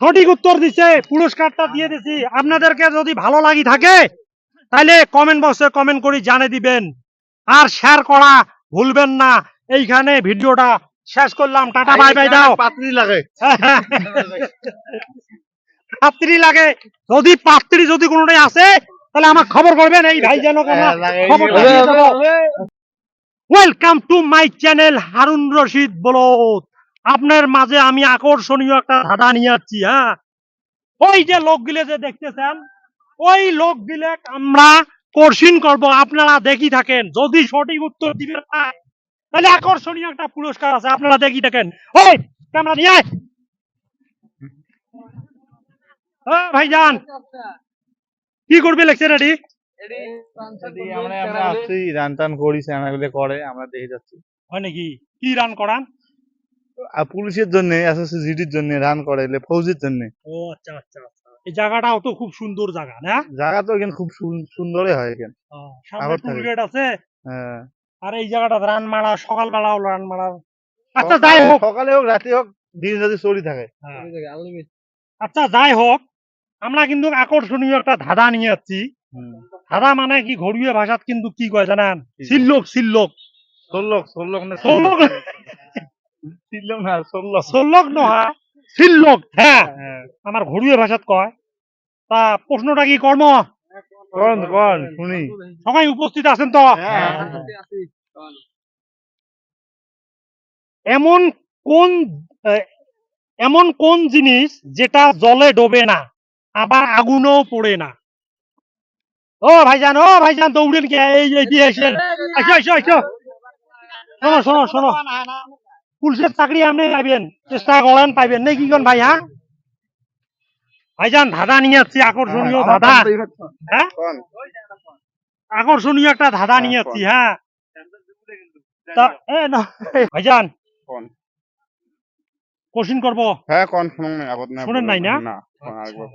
সঠিক উত্তর দিছে পুরস্কারটা দিয়ে দিছি। আপনাদেরকে যদি ভালো লাগি থাকে তাহলে কমেন্ট বক্সে কমেন্ট করে জানিয়ে দিবেন। আর শেয়ার করা ভুলবেন না। এইখানে ভিডিওটা শেষ করলাম। টাটা বাই বাই দাও। পাত্রী লাগে। পাত্রী লাগে। যদি পাত্রী যদি কোনোটাই আছে তাহলে আমার খবর করবেন। এই ভাই যেন হ্যাঁ, খবর welcome to my channel Harun Rashid বলত আপনার মাঝে আমি আকর্ষণীয় একটা ধাঁধা নিয়ে যাচ্ছি হ্যাঁ? ওই যে লোকগুলো যে দেখতেছেন ওই লোকগুলো আমরা কোর্সিন করব আপনারা দেখি থাকেন। যদি সঠিক উত্তর পায়, তাহলে আকর্ষণীয় একটা পুরস্কার আছে আপনারা দেখি থাকেন। ওই ক্যামেরা নিয়ে আয়। ভাইজান। কি করবে লেখছে রেডি আমরা আমরা আসছি রান টান করি করে আমরা দেখে যাচ্ছি। হয় নাকি? কি রান করান? পুলিশের জন্য এসএসসি জিডির জন্য রান করে এলে ফৌজির জন্য। ও আচ্ছা আচ্ছা আচ্ছা। এই জায়গাটাও তো খুব সুন্দর জায়গা না? জায়গা তো এখানে খুব সুন্দরই হয় এখানে। সামনে টুল গেট আছে? হ্যাঁ। আর এই জায়গাটা রান মারা সকালবেলাও রান মারা। আচ্ছা যাই হোক। সকালে হোক রাতে হোক দিন চলি থাকে। হ্যাঁ। আচ্ছা যাই হোক আমরা কিন্তু আকর্ষণীয় একটা ধাঁধা নিয়ে যাচ্ছি। ধাঁধা মানে কি? ঘড়িয়ে ভাষাত কিন্তু কি কয় জানেন? সিল্লোক সিল্লোক। ষোলোক ষোলোক না ষোলোক না সিল্লোক হ্যাঁ। হ্যাঁ। আমার ঘড়িয়ে ভাষাত কয়। তা প্রশ্নটা কি কর্ম? কোন কোন শুনি। সবাই উপস্থিত আছেন তো? হ্যাঁ। এমন কোন এমন কোন জিনিস যেটা জলে ডোবে না আবার আগুনও পড়ে না? ও ভাইজান ও ভাইজান দৌড়েন কে? এই এসেন আসো আসো আসো। শোনো শোনো শোনো। পুলিশের চাকরি আপনি পাইবেন চেষ্টা করেন পাইবেন। নাকি কোন ভাই হ্যাঁ? ভাইজান ধাঁধা নিয়ে যাচ্ছি আকর্ষণীয় ধাঁধা। হ্যাঁ? আকর্ষণীয় একটা ধাঁধা হ্যাঁ, নিয়ে কোন? হ্যাঁ। ভাইজান। কোশ্চিন করব? হ্যাঁ কোন? শুনুন নাই না? কোন।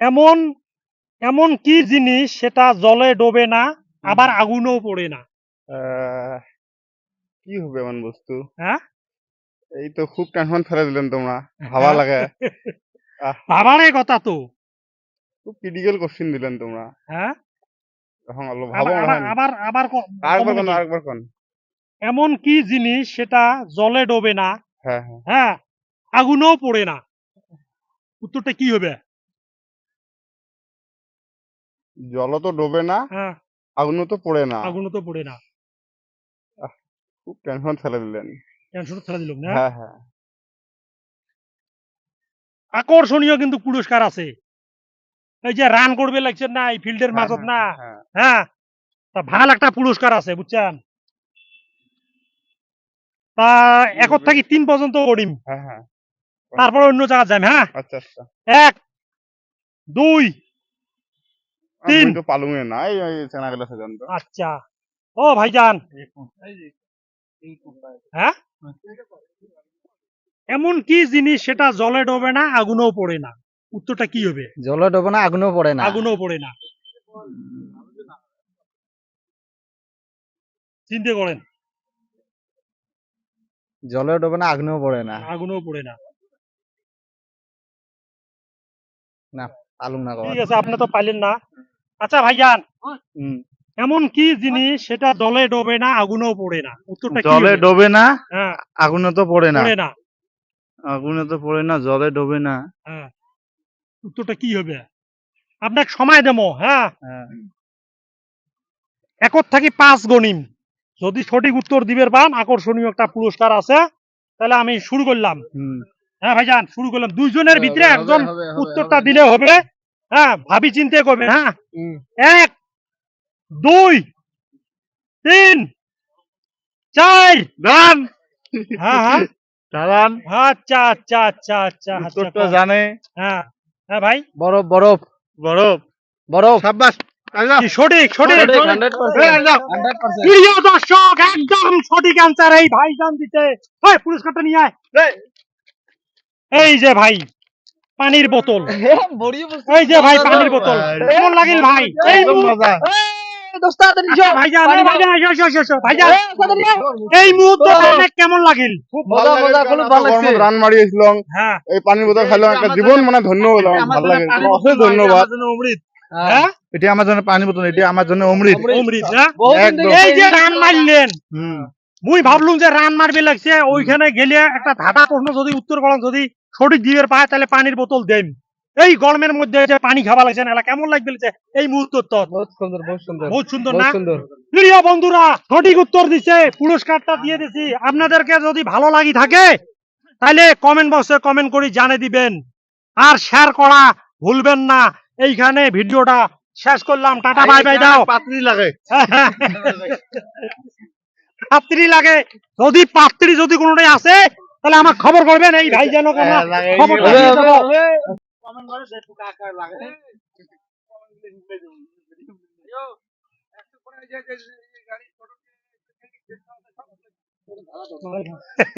এমন এমন কি জিনিস সেটা জলে ডোবে না আবার আগুনও পড়ে না? কি হবে এমন বস্তু? হ্যাঁ? এই তো খুব টেনশন ফেলে দিলেন তোমরা ভাবা লাগে। আহ। ভাবারে কথা তো। খুব ক্রিটিক্যাল কোশ্চিন দিলেন তোমরা। হ্যাঁ? ভাবো আবার আবার- হয় আরেকবার কোন আরেকবার কোন। এমন কি জিনিস সেটা জলে ডোবে না? হ্যাঁ হ্যাঁ। হ্যাঁ আগুনও পড়ে না। উত্তরটা কি হবে? জল তো ডোবে না হ্যাঁ। আগুনও তো পড়ে না। আগুনও তো পড়ে না। খুব টেনশন ফেলে দিলেন। টেনশন ছেড়ে দিলাম না? হ্যাঁ হ্যাঁ। আকর্ষণীয় কিন্তু পুরস্কার আছে। এই যে রান করবে লাগছেন না এই ফিল্ডের হ্যাঁ, মাঝত না হ্যাঁ। তা ভালো একটা পুরস্কার আছে বুঝছেন? তা একর থেকে তিন পর্যন্ত করিম হ্যাঁ হ্যাঁ। তারপর অন্য জায়গা যাম হ্যাঁ? আচ্ছা আচ্ছা। এক দুই তিন। তো পালুঙে না এই এই চেনা গেলে আচ্ছা। ও ভাইজান। হ্যাঁ? এমন কি জিনিস সেটা জলে ডোবে না আগুনও পড়ে না? উত্তরটা কি হবে? জলে ডোবে না আগুনও পড়ে না। আগুনও পড়ে না। চিন্তা করেন জলে ডোবে না আগুনও পড়ে না। আগুনও পড়ে না। না আলুম না ঠিক আছে আপনি তো পাইলেন না। আচ্ছা ভাইজান। হুম। এমন কি জিনিস সেটা জলে ডোবে না আগুনও পড়ে না? উত্তরটা কি জলে ডোবে না হ্যাঁ। আগুনে তো পড়ে না। পড়ে না। আগুনে তো পড়ে না জলে ডোবে না। হ্যাঁ। উত্তরটা কি হবে? আপনাকে সময় দেবো হ্যাঁ। হ্যাঁ। একর থাকি পাঁচ গণিম। যদি সঠিক উত্তর দিবের পান আকর্ষণীয় একটা পুরস্কার আছে তাহলে আমি শুরু করলাম। হুম। হ্যাঁ ভাইজান শুরু করলাম। দুইজনের ভিতরে একজন উত্তরটা দিলে হবে হ্যাঁ ভাবি চিন্তা করবে হ্যাঁ। এক দুই তিন চার দান হ্যাঁ হ্যাঁ। দাঁড়ান। আচ্ছা আচ্ছা আচ্ছা আচ্ছা আচ্ছা উত্তরটা জানে। হ্যাঁ হ্যাঁ ভাই। বরফ বরফ। বরফ। বরফ। সাব্বাস সঠিক সঠিক। সঠিক, সঠিক। 100% এই, একদম। 100% প্রিয় দর্শক একদম সঠিক অ্যান্সার এই ভাই জান দিতে পুরস্কারটা নিয়ে আয়। এই। যে ভাই পানির বোতল। এই যে ভাই পানির বোতল। কেমন লাগিল ভাই? এই মজা। এই ভাইজান এই মুহূর্তে কেমন লাগিল? খুব মজা, মজা, খুব ভালো লাগছে। রান মারিয়েছিলাম। হ্যাঁ। এই পানির বোতল খাইলাম একটা জীবন মানে ধন্য হলাম ভালো লাগে অশেষ ধন্যবাদ। হ্যাঁ? এটা আমার জন্য পানি বোতল এটা আমার জন্য অমৃত। অমৃত। এই যে রান মারলেন। হুম। মুই ভাবলুম যে রান মারবে লাগছে ওইখানে গেলে একটা ধাঁধা প্রশ্ন যদি উত্তর করেন যদি সঠিক দিবের পায় তাহলে পানির বোতল দেন। এই গরমের মধ্যে যে পানি খাওয়া লাগছে না কেমন লাগবে এই মুহূর্ত বহুত সুন্দর বহুত সুন্দর বহুত সুন্দর না? প্রিয় বন্ধুরা সঠিক উত্তর দিছে পুরস্কারটা দিয়ে দিছি। আপনাদেরকে যদি ভালো লাগি থাকে তাহলে কমেন্ট বক্সে কমেন্ট করে জানিয়ে দিবেন। আর শেয়ার করা ভুলবেন না। এইখানে ভিডিওটা শেষ করলাম। টাটা বাই বাই দাও। পাত্রী লাগে। পাত্রী লাগে। যদি পাত্রী যদি কোনোটাই আছে তাহলে আমার খবর করবেন। এই ভাই যেন আমরা হ্যাঁ, লাগে, এই খবরটা যে- দিয়ে দেবো।